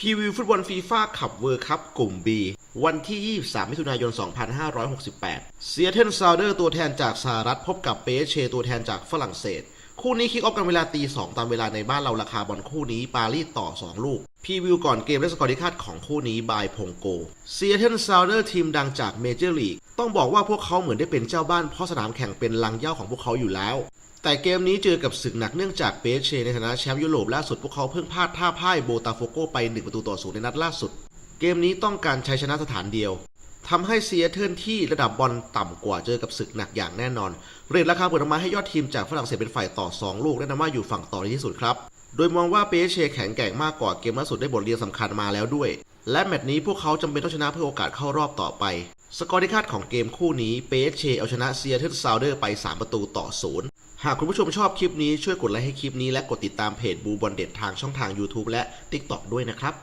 พรีวิวฟุตบอลฟีฟ่าขับเวิร์คัพกลุ่ม B วันที่ 23 มิถุนายน 2568 เซียเทนซาวเดอร์ตัวแทนจากสหรัฐพบกับเปเชตัวแทนจากฝรั่งเศส คู่นี้คิกออฟกันเวลาตี 2 ตามเวลาในบ้านเราราคาบอลคู่นี้ ปารีสต่อ 2 ลูกพรีวิวก่อนเกมและสกอร์ที่คาดของคู่นี้บายพงโกเซียเทนซาวเดอร์ทีมดังจากเมเจอร์ลีกต้องบอกว่าพวกเขาเหมือนได้เป็นเจ้าบ้านเพราะสนามแข่งเป็นลังเย้าของพวกเขาอยู่แล้ว แต่เกมนี้เจอกับศึกหนักเนื่องจากเปเชในฐานะแชมป์ยุโรปล่าสุดพวกเขาเพิ่งพลาดท่าพ่ายโบตาโฟโกไป 1 ประตูต่อศูนย์ในนัดล่าสุด เกมนี้ต้องการใชัยชนะสถานเดียวทำให้เซียเทิร์นที่ระดับบอลต่ำกว่าเจอกับศึกหนักอย่างแน่นอน เรทราคาเปิดออกมาให้ยอดทีมจากฝรั่งเศสเป็นฝ่ายต่อ 2 ลูกและนำว่าอยู่ฝั่งต่อในที่สุดครับ โดยมองว่าเปเชแข็งแกร่งมากกว่าเกมล่าสุดได้บทเรียนสำคัญมาแล้วด้วย และแมตช์นี้พวกเขาจำเป็นต้องชนะเพื่อโอกาสเข้ารอบต่อไป สกอร์ที่คาดของเกมคู่นี้เปเชเอาชนะเซียเทิร์นซาวเดอร์ไป 3 ประตูต่อศูนย์ หากคุณผู้ชมชอบคลิปนี้ช่วยกดไลค์ให้คลิปนี้และกดติดตามเพจบูบอลเด็ดทางช่องทาง YouTube และ TikTok ด้วยนะครับ